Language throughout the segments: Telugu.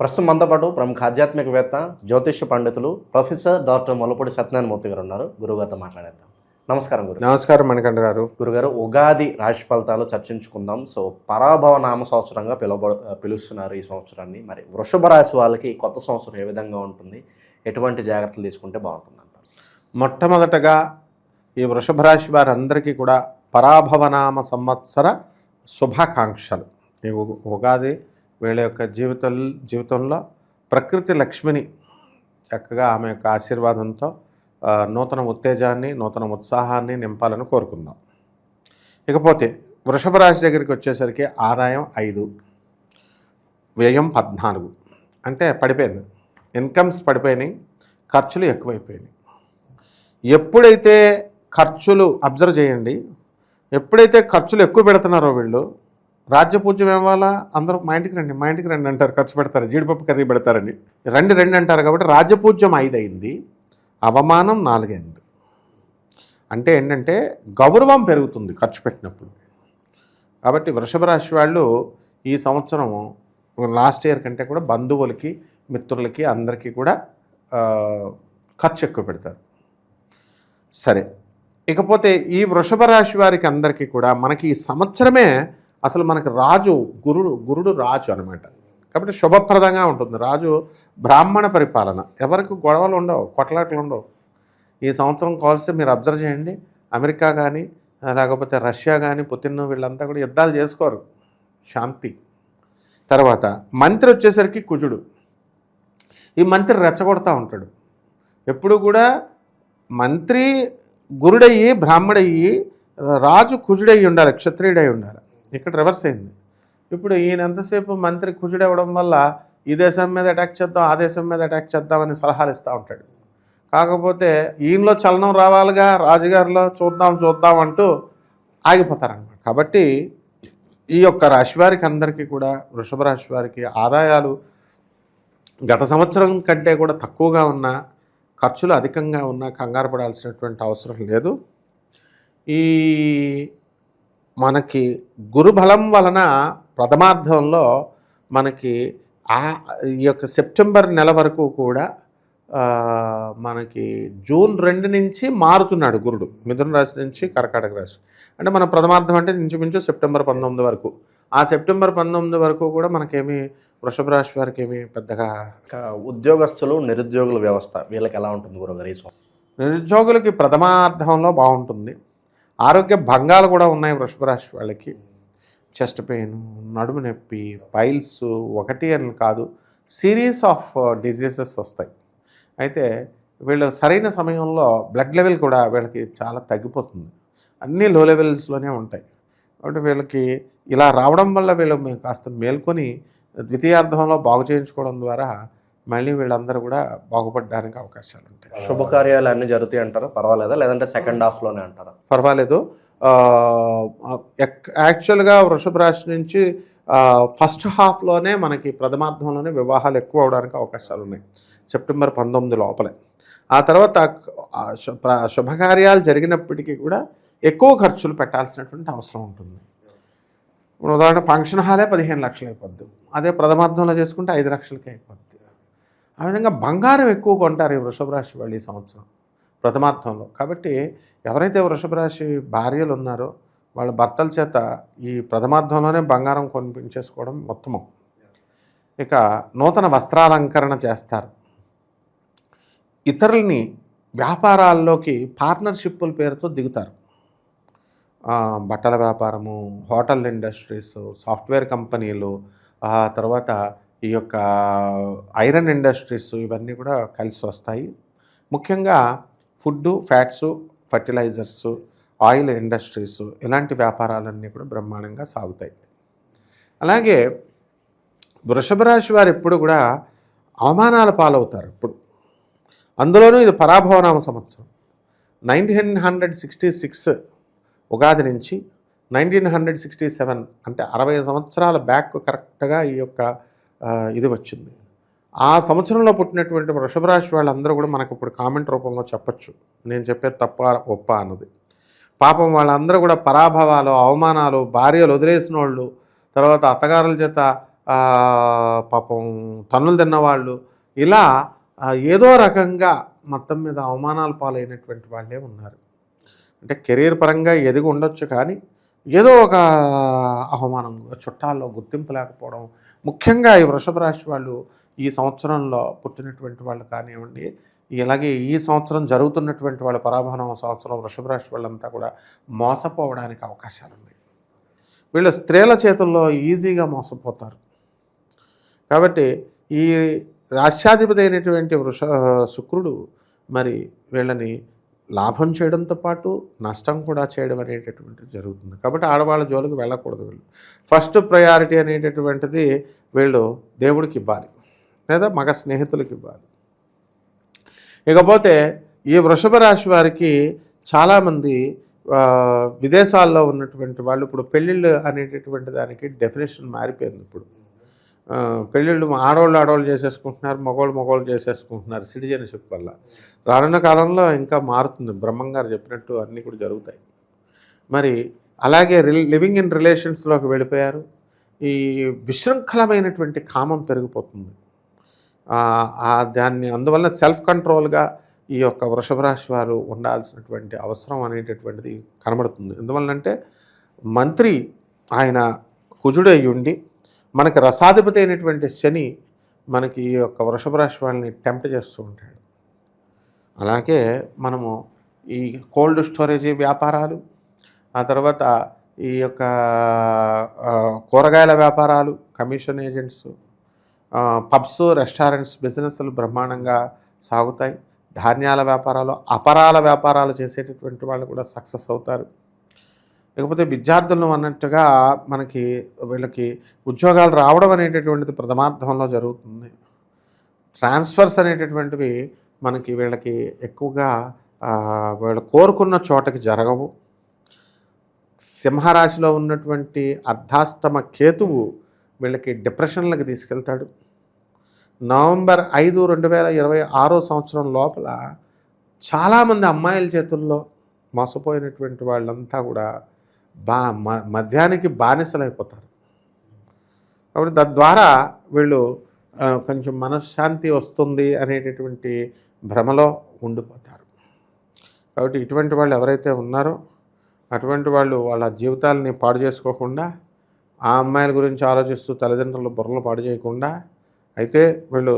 ప్రస్తుతం మనతో పాటు ప్రముఖ ఆధ్యాత్మికవేత్త జ్యోతిష్య పండితులు ప్రొఫెసర్ డాక్టర్ మొలపూడి సత్యనారాయణ మూర్తి గారు ఉన్నారు. గురుగారితో మాట్లాడేద్దాం. నమస్కారం గురు. నమస్కారం మణికంఠ గారు. గురుగారు ఉగాది రాశి ఫలితాలు చర్చించుకుందాం. సో పరాభవ నామ సంవత్సరంగా పిలువబ పిలుస్తున్నారు ఈ సంవత్సరాన్ని. మరి వృషభ రాశి వాళ్ళకి కొత్త సంవత్సరం ఏ విధంగా ఉంటుంది? ఎటువంటి జాగ్రత్తలు తీసుకుంటే బాగుంటుంది అంటారు? మొట్టమొదటగా ఈ వృషభ రాశి వారందరికీ కూడా పరాభవనామ సంవత్సర శుభాకాంక్షలు. ఈ ఉగాది వీళ్ళ యొక్క జీవిత జీవితంలో ప్రకృతి లక్ష్మిని చక్కగా ఆమె యొక్క ఆశీర్వాదంతో నూతన ఉత్తేజాన్ని నూతన ఉత్సాహాన్ని నింపాలని కోరుకుందాం. ఇకపోతే వృషభ రాశి దగ్గరికి వచ్చేసరికి ఆదాయం ఐదు వ్యయం పద్నాలుగు. అంటే పడిపోయింది. ఇన్కమ్స్ పడిపోయినాయి ఖర్చులు ఎక్కువైపోయినాయి. ఎప్పుడైతే ఖర్చులు అబ్జర్వ్ చేయండి ఎప్పుడైతే ఖర్చులు ఎక్కువ పెడుతున్నారో వీళ్ళు రాజ్యపూజ్యం ఇవ్వాలా అందరూ మా ఇంటికి రండి మా ఇంటికి రండి అంటారు ఖర్చు పెడతారు జీడిపప్పు కర్రీ పెడతారని. రెండు రెండు అంటారు కాబట్టి రాజ్యపూజ్యం ఐదు అయింది అవమానం నాలుగైంది. అంటే ఏంటంటే గౌరవం పెరుగుతుంది ఖర్చు పెట్టినప్పుడు. కాబట్టి వృషభ రాశి వాళ్ళు ఈ సంవత్సరం లాస్ట్ ఇయర్ కంటే కూడా బంధువులకి మిత్రులకి అందరికీ కూడా ఖర్చు ఎక్కువ పెడతారు. సరే. ఇకపోతే ఈ వృషభ రాశి వారికి అందరికీ కూడా మనకి ఈ సంవత్సరమే అసలు మనకు రాజు గురుడు గురుడు రాజు అనమాట కాబట్టి శుభప్రదంగా ఉంటుంది. రాజు బ్రాహ్మణ పరిపాలన. ఎవరికి గొడవలు ఉండవు కొట్లాటలు ఉండవు. ఈ సంవత్సరం కాల్స్తే మీరు అబ్జర్వ్ చేయండి. అమెరికా కానీ లేకపోతే రష్యా కానీ పుతిన్ వీళ్ళంతా కూడా యుద్ధాలు చేసుకోరు. శాంతి. తర్వాత మంత్రి వచ్చేసరికి కుజుడు. ఈ మంత్రి రెచ్చగొడతా ఉంటాడు. ఎప్పుడు కూడా మంత్రి గురుడయ్యి బ్రాహ్మడయ్యి రాజు కుజుడయ్యి ఉండాలి క్షత్రియుడై ఉండాలి. ఇక్కడ రివర్స్ అయింది. ఇప్పుడు ఈయన ఎంతసేపు మంత్రి కుజుడవ్వడం వల్ల ఈ దేశం మీద అటాక్ చేద్దాం ఆ దేశం మీద అటాక్ చేద్దామని సలహాలు ఇస్తూ ఉంటాడు. కాకపోతే ఈయనలో చలనం రావాలిగా రాజుగారిలో చూద్దాం చూద్దాం అంటూ ఆగిపోతారన్నమాట. కాబట్టి ఈ యొక్క రాశి వారికి అందరికీ కూడా వృషభ రాశి వారికి ఆదాయాలు గత సంవత్సరం కంటే కూడా తక్కువగా ఉన్న ఖర్చులు అధికంగా ఉన్న కంగారు పడాల్సినటువంటి అవసరం లేదు. ఈ మనకి గురుబలం వలన ప్రథమార్థంలో మనకి ఆ ఈ యొక్క సెప్టెంబర్ నెల వరకు కూడా మనకి జూన్ రెండు నుంచి మారుతున్నాడు గురుడు. మిథున రాశి నుంచి కర్కాటక రాశి. అంటే మన ప్రథమార్థం అంటే ఇంచుమించు సెప్టెంబర్ పంతొమ్మిది వరకు. ఆ సెప్టెంబర్ పంతొమ్మిది వరకు కూడా మనకేమి వృషభ రాశి వారికి ఏమి పెద్దగా ఉద్యోగస్తులు నిరుద్యోగుల వ్యవస్థ వీళ్ళకి ఎలా ఉంటుంది గురుగారు ఈ నిరుద్యోగులకి ప్రథమార్థంలో బాగుంటుంది. ఆరోగ్య భంగాలు కూడా ఉన్నాయి వృషభ రాశి వాళ్ళకి. చెస్ట్ పెయిన్ నడుము నొప్పి పైల్స్ ఒకటి అని కాదు సిరీస్ ఆఫ్ డిజీజెస్ వస్తాయి. అయితే వీళ్ళు సరైన సమయంలో బ్లడ్ లెవెల్ కూడా వీళ్ళకి చాలా తగ్గిపోతుంది. అన్నీ లో లెవెల్స్లోనే ఉంటాయి. కాబట్టి వీళ్ళకి ఇలా రావడం వల్ల వీళ్ళు మేము కాస్త మేల్కొని ద్వితీయార్థంలో బాగు చేయించుకోవడం ద్వారా మళ్ళీ వీళ్ళందరూ కూడా బాగుపడడానికి అవకాశాలు ఉంటాయి. శుభకార్యాలు అన్నీ జరుగుతాయి అంటారా? పర్వాలేదా? లేదంటే సెకండ్ హాఫ్లోనే అంటారా? పర్వాలేదు. యాక్చువల్గా వృషభ రాశి నుంచి ఫస్ట్ హాఫ్లోనే మనకి ప్రథమార్థంలోనే వివాహాలు ఎక్కువ అవడానికి అవకాశాలు ఉన్నాయి. సెప్టెంబర్ పంతొమ్మిది లోపలే. ఆ తర్వాత శుభకార్యాలు జరిగినప్పటికీ కూడా ఎక్కువ ఖర్చులు పెట్టాల్సినటువంటి అవసరం ఉంటుంది. ఇప్పుడు ఉదాహరణ ఫంక్షన్ హాలే పదిహేను లక్షలు అయిపోద్ది. అదే ప్రథమార్థంలో చేసుకుంటే ఐదు లక్షలకి అయిపోద్ది. ఆ విధంగా బంగారం ఎక్కువ కొంటారు ఈ వృషభ రాశి వాళ్ళు ఈ సంవత్సరం ప్రథమార్థంలో. కాబట్టి ఎవరైతే వృషభ రాశి భార్యలు ఉన్నారో వాళ్ళ భర్తల చేత ఈ ప్రథమార్థంలోనే బంగారం కొనిపించేసుకోవడం ఉత్తమం. ఇక నూతన వస్త్రాలంకరణ చేస్తారు. ఇతరుల్ని వ్యాపారాల్లోకి పార్ట్నర్షిప్పుల పేరుతో దిగుతారు. బట్టల వ్యాపారము హోటల్ ఇండస్ట్రీస్ సాఫ్ట్వేర్ కంపెనీలు ఆ తర్వాత ఈ యొక్క ఐరన్ ఇండస్ట్రీస్ ఇవన్నీ కూడా కలిసి వస్తాయి. ముఖ్యంగా food fats fertilisers oil industries ఇలాంటి వ్యాపారాలన్నీ కూడా బ్రహ్మాండంగా సాగుతాయి. అలాగే వృషభ రాశి వారు ఎప్పుడు కూడా అవమానాల పాలవుతారు ఇప్పుడు అందులోనూ ఇది పరాభవనామ సంవత్సరం. Nineteen hundred sixty six Ugadi నుంచి నైన్టీన్ హండ్రెడ్ సిక్స్టీ సెవెన్ అంటే అరవై సంవత్సరాల బ్యాక్ కరెక్ట్గా ఈ యొక్క ఇది వచ్చింది. ఆ సంవత్సరంలో పుట్టినటువంటి వృషభ రాశి వాళ్ళందరూ కూడా మనకు ఇప్పుడు కామెంట్ రూపంలో చెప్పచ్చు. నేను చెప్పేది తప్ప ఒప్ప అన్నది. పాపం వాళ్ళందరూ కూడా పరాభవాలు అవమానాలు భార్యలు వదిలేసిన వాళ్ళు తర్వాత అత్తగారుల చేత పాపం తన్నులు తిన్నవాళ్ళు ఇలా ఏదో రకంగా మొత్తం మీద అవమానాలు పాలైనటువంటి వాళ్ళే ఉన్నారు. అంటే కెరీర్ పరంగా ఎదిగి ఉండొచ్చు కానీ ఏదో ఒక అవమానం చుట్టాల్లో గుర్తింపు లేకపోవడం. ముఖ్యంగా ఈ వృషభ రాశి వాళ్ళు ఈ సంవత్సరంలో పుట్టినటువంటి వాళ్ళు కానివ్వండి ఇలాగే ఈ సంవత్సరం జరుగుతున్నటువంటి వాళ్ళ పరాభవనం సంవత్సరం వృషభ రాశి వాళ్ళంతా కూడా మోసపోవడానికి అవకాశాలు ఉన్నాయి. వీళ్ళు స్త్రీల చేతుల్లో ఈజీగా మోసపోతారు. కాబట్టి ఈ రాష్ట్రాధిపతి అయినటువంటి వృష శుక్రుడు మరి వీళ్ళని లాభం చేయడంతో పాటు నష్టం కూడా చేయడం అనేటటువంటిది జరుగుతుంది. కాబట్టి ఆడవాళ్ళ జోలికి వెళ్ళకూడదు వీళ్ళు. ఫస్ట్ ప్రయారిటీ అనేటటువంటిది వీళ్ళు దేవుడికి ఇవ్వాలి. లేదా మగ స్నేహితులకి ఇవ్వాలి. ఇకపోతే ఈ వృషభ రాశి వారికి చాలామంది విదేశాల్లో ఉన్నటువంటి వాళ్ళు ఇప్పుడు పెళ్ళిళ్ళు అనేటటువంటి దానికి డెఫినేషన్ మారిపోయింది ఇప్పుడు. పెళ్ళిళ్ళు ఆడవాళ్ళు ఆడవాళ్ళు చేసేసుకుంటున్నారు మగవాళ్ళు మగవాళ్ళు చేసేసుకుంటున్నారు సిటిజన్షిప్ వల్ల. రానున్న కాలంలో ఇంకా మారుతుంది. బ్రహ్మంగారు చెప్పినట్టు అన్నీ కూడా జరుగుతాయి. మరి అలాగే రిల్ లివింగ్ ఇన్ రిలేషన్స్లోకి వెళ్ళిపోయారు. ఈ విశృంఖలమైనటువంటి కామం పెరిగిపోతుంది. దాన్ని అందువల్ల సెల్ఫ్ కంట్రోల్గా ఈ యొక్క వృషభ రాశి వారు ఉండాల్సినటువంటి అవసరం అనేటటువంటిది కనబడుతుంది. ఎందువల్లంటే మంత్రి ఆయన కుజుడై ఉండి మనకి రసాధిపతి అయినటువంటి శని మనకి ఈ యొక్క వృషభ రాశి వాళ్ళని టెంప్ట్ చేస్తూ ఉంటాడు. అలాగే మనము ఈ కోల్డ్ స్టోరేజ్ వ్యాపారాలు ఆ తర్వాత ఈ యొక్క కూరగాయల వ్యాపారాలు కమిషన్ ఏజెంట్స్ పబ్స్ రెస్టారెంట్స్ బిజినెస్లు బ్రహ్మాండంగా సాగుతాయి. ధాన్యాల వ్యాపారాలు అపరాల వ్యాపారాలు చేసేటటువంటి వాళ్ళు కూడా సక్సెస్ అవుతారు. లేకపోతే విద్యార్థులను అన్నట్టుగా మనకి వీళ్ళకి ఉద్యోగాలు రావడం అనేటటువంటిది ప్రథమార్థంలో జరుగుతుంది. ట్రాన్స్ఫర్స్ అనేటటువంటివి మనకి వీళ్ళకి ఎక్కువగా వీళ్ళు కోరుకున్న చోటకి జరగవు. సింహరాశిలో ఉన్నటువంటి అర్ధాష్టమ కేతువు వీళ్ళకి డిప్రెషన్లకు తీసుకెళ్తాడు. నవంబర్ ఐదు రెండు వేల ఇరవై ఆరో సంవత్సరం లోపల చాలామంది అమ్మాయిల చేతుల్లో మోసపోయినటువంటి వాళ్ళంతా కూడా బా మ మద్యానికి బానిసలైపోతారు. కాబట్టి తద్వారా వీళ్ళు కొంచెం మనశ్శాంతి వస్తుంది అనేటటువంటి భ్రమలో ఉండిపోతారు. కాబట్టి ఇటువంటి వాళ్ళు ఎవరైతే ఉన్నారో అటువంటి వాళ్ళు వాళ్ళ జీవితాలని పాడు చేసుకోకుండా ఆ అమ్మాయిల గురించి ఆలోచిస్తూ తల్లిదండ్రులు బుర్రలు పాడు చేయకుండా అయితే వీళ్ళు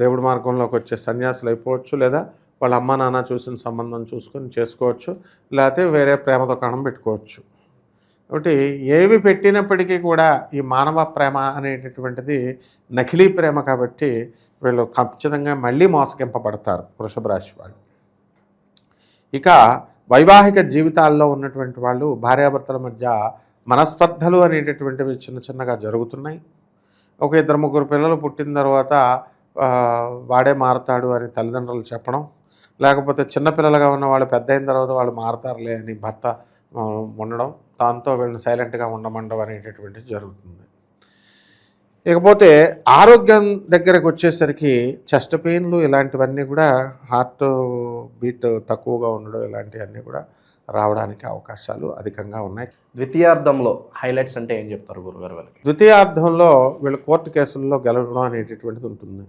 దేవుడి మార్గంలోకి వచ్చే సన్యాసులు అయిపోవచ్చు లేదా వాళ్ళ అమ్మ నాన్న చూసిన సంబంధం చూసుకొని చేసుకోవచ్చు లేకపోతే వేరే ప్రేమతో కణం పెట్టుకోవచ్చు. కాబట్టి ఏవి పెట్టినప్పటికీ కూడా ఈ మానవ ప్రేమ అనేటటువంటిది నకిలీ ప్రేమ కాబట్టి వీళ్ళు ఖచ్చితంగా మళ్ళీ మోసగింపబడతారు వృషభ రాశి వాళ్ళు. ఇక వైవాహిక జీవితాల్లో ఉన్నటువంటి వాళ్ళు భార్యాభర్తల మధ్య మనస్పర్ధలు అనేటటువంటివి చిన్న చిన్నగా జరుగుతున్నాయి. ఒక ఇద్దరు ముగ్గురు పిల్లలు పుట్టిన తర్వాత వాడే మారతాడు అని తల్లిదండ్రులు చెప్పడం లేకపోతే చిన్నపిల్లలుగా ఉన్న వాళ్ళు పెద్ద అయిన తర్వాత వాళ్ళు మారతారులే అని భర్త ఉండడం దాంతో వీళ్ళని సైలెంట్గా ఉండమండం అనేటటువంటిది జరుగుతుంది. ఇకపోతే ఆరోగ్యం దగ్గరకు వచ్చేసరికి చెస్ట్ పెయిన్లు ఇలాంటివన్నీ కూడా హార్ట్ బీట్ తక్కువగా ఉండడం ఇలాంటివన్నీ కూడా రావడానికి అవకాశాలు అధికంగా ఉన్నాయి. ద్వితీయార్థంలో హైలైట్స్ అంటే ఏం చెప్తారు గురుగారు వాళ్ళకి? ద్వితీయార్థంలో వీళ్ళ కోర్టు కేసుల్లో గెలవడం అనేటటువంటిది ఉంటుంది.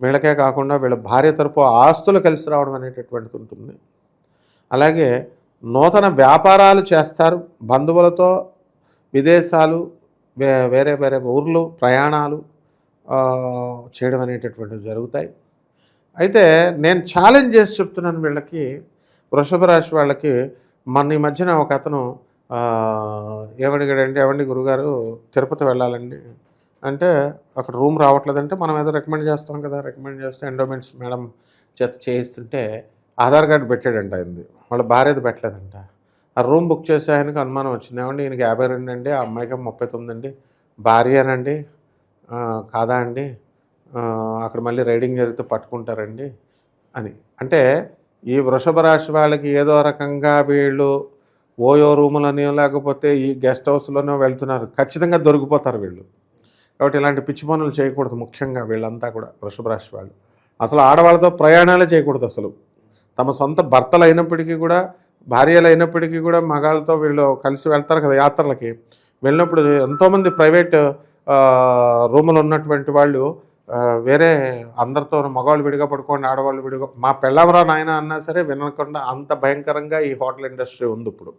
వీళ్ళకే కాకుండా వీళ్ళ భార్య తరపు ఆస్తులు కలిసి రావడం అనేటటువంటిది ఉంటుంది. అలాగే నూతన వ్యాపారాలు చేస్తారు. బంధువులతో విదేశాలు వే వేరే వేరే ఊర్లు ప్రయాణాలు చేయడం అనేటటువంటివి జరుగుతాయి. అయితే నేను ఛాలెంజ్ చేసి చెప్తున్నాను వీళ్ళకి వృషభ రాశి వాళ్ళకి. మన ఈ మధ్యన ఒక అతను ఆ, ఏమడిగాడంటే ఏమండి గురుగారు తిరుపతి వెళ్ళాలండి. అంటే అక్కడ రూమ్ రావట్లేదంటే మనం ఏదో రికమెండ్ చేస్తాం కదా రికమెండ్ చేస్తే ఎండోమెంట్స్ మేడం చేత చేయిస్తుంటే ఆధార్ కార్డు పెట్టాడంట ఆయనది. వాళ్ళ భార్యది పెట్టలేదంట. ఆ రూమ్ బుక్ చేసే ఆయనకి అనుమానం వచ్చింది. ఏమండి ఈయనకి యాభై రెండు అండి ఆ అమ్మాయికి ముప్పై తొమ్మిది అండి భార్యనండి కాదా అండి అక్కడ మళ్ళీ రైడింగ్ జరిగితే పట్టుకుంటారండి అని. అంటే ఈ వృషభ రాశి వాళ్ళకి ఏదో రకంగా వీళ్ళు ఓయో రూములని లేకపోతే ఈ గెస్ట్ హౌస్లోనో వెళ్తున్నారు. ఖచ్చితంగా దొరికిపోతారు వీళ్ళు. కాబట్టి ఇలాంటి పిచ్చి పనులు చేయకూడదు ముఖ్యంగా వీళ్ళంతా కూడా వృషభ రాశి వాళ్ళు. అసలు ఆడవాళ్ళతో ప్రయాణాలే చేయకూడదు అసలు. తమ సొంత భర్తలు అయినప్పటికీ కూడా భార్యలు అయినప్పటికీ కూడా మగాళ్ళతో వీళ్ళు కలిసి వెళ్తారు కదా యాత్రలకి. వెళ్ళినప్పుడు ఎంతోమంది ప్రైవేట్ రూములు ఉన్నటువంటి వాళ్ళు వేరే అందరితో మగవాళ్ళు విడిగా పడుకోండి ఆడవాళ్ళు విడిగా మా పెళ్ళవరా నాయన అన్నా సరే వినకుండా అంత భయంకరంగా ఈ హోటల్ ఇండస్ట్రీ ఉంది ఇప్పుడు.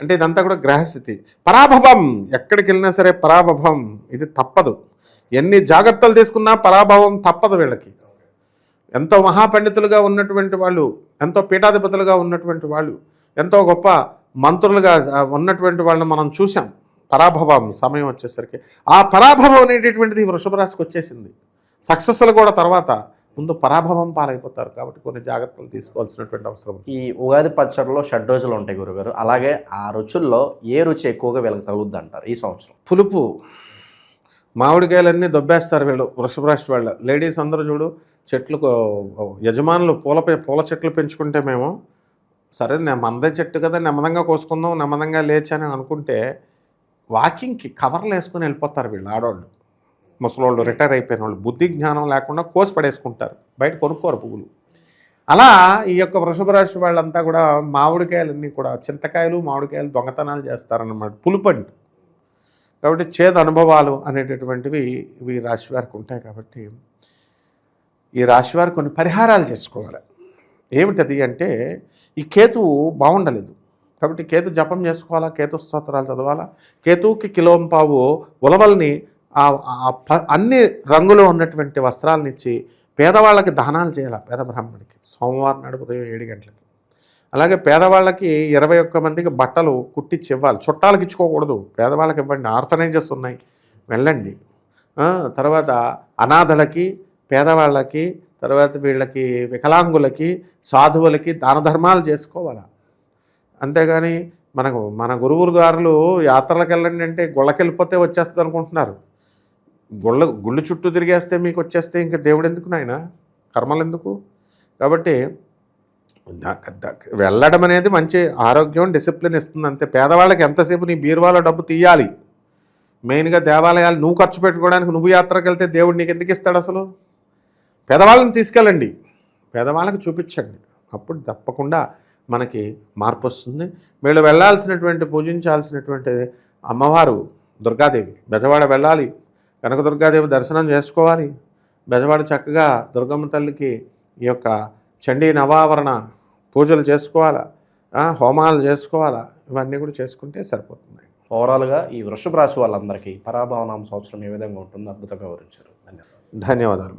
అంటే ఇదంతా కూడా గ్రహస్థితి. పరాభవం ఎక్కడికి వెళ్ళినా సరే పరాభవం ఇది తప్పదు. ఎన్ని జాగ్రత్తలు తీసుకున్నా పరాభవం తప్పదు వీళ్ళకి. ఎంతో మహాపండితులుగా ఉన్నటువంటి వాళ్ళు ఎంతో పీఠాధిపతులుగా ఉన్నటువంటి వాళ్ళు ఎంతో గొప్ప మంత్రులుగా ఉన్నటువంటి వాళ్ళని మనం చూసాం పరాభవం సమయం వచ్చేసరికి. ఆ పరాభవం అనేటటువంటిది ఈ వృషభ రాశికి వచ్చేసింది. సక్సెస్లు కూడా తర్వాత ముందు పరాభవం పాలైపోతారు కాబట్టి కొన్ని జాగ్రత్తలు తీసుకోవాల్సినటువంటి అవసరం. ఈ ఉగాది పచ్చడిలో షడ్ రోజులు ఉంటాయి గురుగారు. అలాగే ఆ రుచుల్లో ఏ రుచి ఎక్కువగా వీళ్ళకి తగులుద్ది అంటారు ఈ సంవత్సరం? పులుపు. మామిడికాయలన్నీ దొబ్బేస్తారు వీళ్ళు వృషభరాశి వాళ్ళు. లేడీస్ అందరూ చూడు చెట్లు యజమానులు పూల పూల చెట్లు పెంచుకుంటే మేము సరే నేను మందే చెట్టు కదా నెమ్మదంగా కోసుకుందాం నెమ్మదంగా లేచానని అనుకుంటే వాకింగ్కి కవర్లు వేసుకుని వెళ్ళిపోతారు వీళ్ళు ఆడవాళ్ళు ముసలోళ్ళు రిటైర్ అయిపోయిన వాళ్ళు బుద్ధి జ్ఞానం లేకుండా కోసి పడేసుకుంటారు. బయట కొనుక్కోరు పువ్వులు. అలా ఈ యొక్క వృషభ రాశి వాళ్ళంతా కూడా మామిడికాయలన్నీ కూడా చింతకాయలు మామిడికాయలు దొంగతనాలు చేస్తారన్నమాట. పులుపండి. కాబట్టి చేదు అనుభవాలు అనేటటువంటివి ఇవి రాశి వారికి ఉంటాయి కాబట్టి ఈ రాశి వారు కొన్ని పరిహారాలు చేసుకోవాలి. ఏమిటది అంటే ఈ కేతువు బాగుండలేదు. కాబట్టి కేతు జపం చేసుకోవాలా? కేతు స్తోత్రాలు చదవాలా? కేతువుకి కిలోంపావు ఉలవల్ని ఆ ప- అన్ని రంగులో ఉన్నటువంటి వస్త్రాలను ఇచ్చి పేదవాళ్ళకి దానాలు చేయాలి? పేద బ్రాహ్మణికి సోమవారం నాడు ఉదయం ఏడు గంటలకి. అలాగే పేదవాళ్ళకి ఇరవై ఒక్క మందికి బట్టలు కుట్టించి ఇవ్వాలి. చుట్టాలకు ఇచ్చుకోకూడదు. పేదవాళ్ళకి ఇవ్వండి. ఆర్ఫనైజెస్ ఉన్నాయి. వెళ్ళండి. తర్వాత అనాథలకి పేదవాళ్ళకి తర్వాత వీళ్ళకి వికలాంగులకి సాధువులకి దాన ధర్మాలు చేసుకోవాలి? అంతేగాని మనకు మన గురువులు గారులు యాత్రలకు వెళ్ళండి అంటే గుళ్ళకెళ్ళిపోతే వచ్చేస్తుంది అనుకుంటున్నారు. గుళ్ళ గుళ్ళు చుట్టూ తిరిగేస్తే మీకు వచ్చేస్తే ఇంకా దేవుడు ఎందుకు నాయన? కర్మలు ఎందుకు? కాబట్టి వెళ్ళడం అనేది మంచి ఆరోగ్యం డిసిప్లిన్ ఇస్తుంది అంతే. పేదవాళ్ళకి ఎంతసేపు నీ బీరువాలో డబ్బు తీయాలి? మెయిన్గా దేవాలయాలు నువ్వు ఖర్చు పెట్టుకోవడానికి నువ్వు యాత్రకు వెళ్తే దేవుడు నీకు ఎందుకు ఇస్తాడు అసలు? పేదవాళ్ళని తీసుకెళ్ళండి. పేదవాళ్ళకి చూపించండి. అప్పుడు తప్పకుండా మనకి మార్పు వస్తుంది. వీళ్ళు వెళ్ళాల్సినటువంటి పూజించాల్సినటువంటి అమ్మవారు దుర్గాదేవి. బెజవాడ వెళ్ళాలి. కనక దుర్గాదేవి దర్శనం చేసుకోవాలి. బెజవాడ చక్కగా దుర్గమ్మ తల్లికి ఈ యొక్క చండీ నవావరణ పూజలు చేసుకోవాలా? హోమాలు చేసుకోవాలా? ఇవన్నీ కూడా చేసుకుంటే సరిపోతుంది. ఓవరాల్గా ఈ వృషభ రాశి వాళ్ళందరికీ పరాభవనామ సంవత్సరం ఏ విధంగా ఉంటుందో అద్భుతంగా వివరించారు. ధన్యవాదాలు. ధన్యవాదాలు.